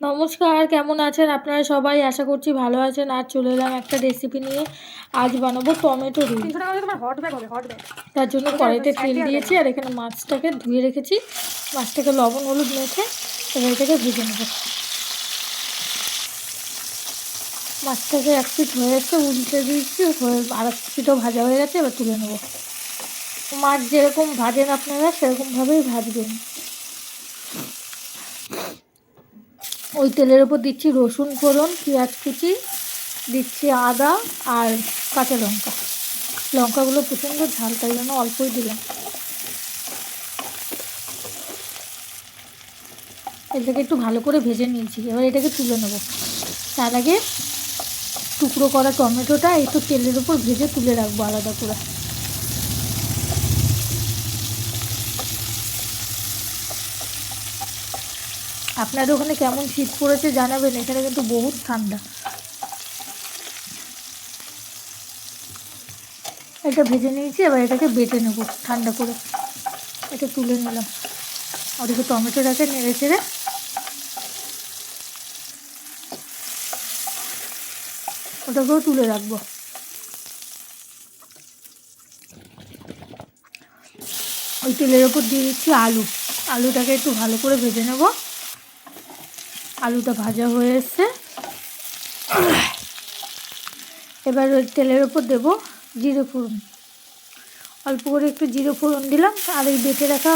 নমস্কার কেমন আছেন? আপনারা সবাই আশা করছি ভালো আছেন। আর চলে এলাম একটা রেসিপি নিয়ে। আজ বানাবো টমেটো রুই। তার জন্য কড়াইতে তেল দিয়েছি আর এখানে মাছটাকে ধুয়ে রেখেছি। মাছটাকে লবণ হলুদ মেখে এবার এটাকে ভেজে নেব। মাছটাকে এক পিট হয়ে এসে উল্টে দিয়েছি আর এক পিঠও ভাজা হয়ে গেছে এবার তুলে নেব। মাছ যেরকম ভাজেন আপনারা সেরকমভাবেই ভাজবেন। ওই তেলের ওপর দিচ্ছি রসুন ফোড়ন, পেঁয়াজ কুচি, দিচ্ছি আদা আর কাঁচা লঙ্কা। লঙ্কাগুলো প্রচণ্ড ঝাল, তাই জন্য অল্পই দিলাম। এটাকে একটু ভালো করে ভেজে নিয়েছি, এবার এটাকে তুলে নেব। তার আগে টুকরো করা টমেটোটা একটু তেলের উপর ভেজে তুলে রাখব আলাদা করে। আপনাদের ওখানে কেমন শীত পড়েছে জানাবেন, এখানে কিন্তু বহুত ঠান্ডা। এটা ভেজে নিয়েছি, এবার এটাকে বেটে নেব ঠান্ডা করে। এটা তুলে নিলাম। ওদিকে টমেটোটাকে নেড়ে চেড়ে। ওটাকেও তুলে রাখব। ওই তেলের ওপর দিয়ে দিচ্ছি আলু। আলুটাকে একটু ভালো করে ভেজে নেব। আলুটা ভাজা হয়ে এবার ওই তেলের ওপর দেব জিরে ফোড়ন। অল্প করে একটু জিরে ফোড়ন দিলাম, আর এই বেটে রাখা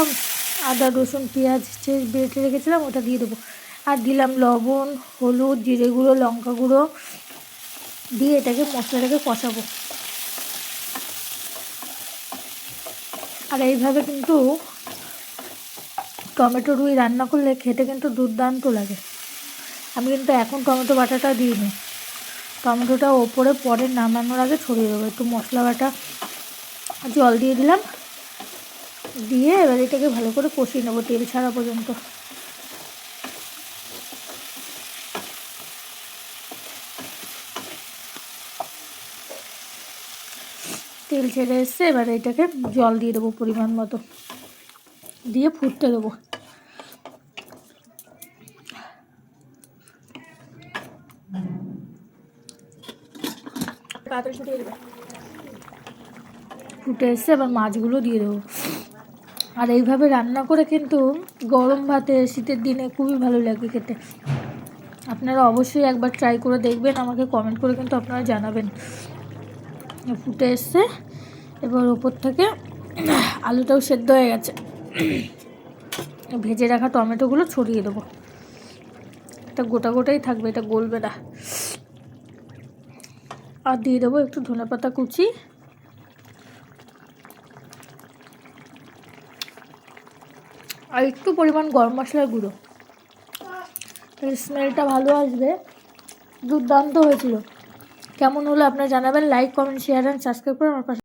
আদা, রসুন, পেঁয়াজ যে বেটে রেখেছিলাম ওটা দিয়ে দেবো। আর দিলাম লবণ, হলুদ, জিরে গুঁড়ো, লঙ্কা গুঁড়ো দিয়ে এটাকে মশলাটাকে কষাবো। আর এইভাবে কিন্তু টমেটো রুই রান্না করলে খেতে কিন্তু দুর্দান্ত লাগে। আমি কিন্তু এখন টমেটো বাটাটা দিইনি। টমেটোটা ওপরে পরে নামানোর আগে ছড়িয়ে দেবো। একটু মশলা বাটা জল দিয়ে দিলাম। দিয়ে এবার এটাকে ভালো করে কষিয়ে নেব তেল ছাড়া পর্যন্ত। তেল ছেড়ে এসছে, এবার এটাকে জল দিয়ে দেবো পরিমাণ মতো। দিয়ে ফুটতে দেবো। তাড়াতাড়ি দেবে। ফুটে এসছে, এবার মাছগুলো দিয়ে দেবো। আর এইভাবে রান্না করে কিন্তু গরম ভাতে, শীতের দিনে খুবই ভালো লাগে খেতে। আপনারা অবশ্যই একবার ট্রাই করে দেখবেন, আমাকে কমেন্ট করে কিন্তু আপনারা জানাবেন। ফুটে এসছে, এবার ওপর থেকে আলুটাও সেদ্ধ হয়ে গেছে। ভেজে রাখা টমেটোগুলো ছড়িয়ে দেবো। এটা গোটা গোটাই থাকবে, এটা গলবে না। আর দিয়ে দেবো একটু ধনে পাতা কুচি। আর একটু পরিমাণ গরম মশলার গুঁড়ো। স্মেলটা ভালো আসবে। দুর্দান্ত হয়েছিল। কেমন হলো আপনারা জানাবেন like comment share and subscribe করে আমার পাশে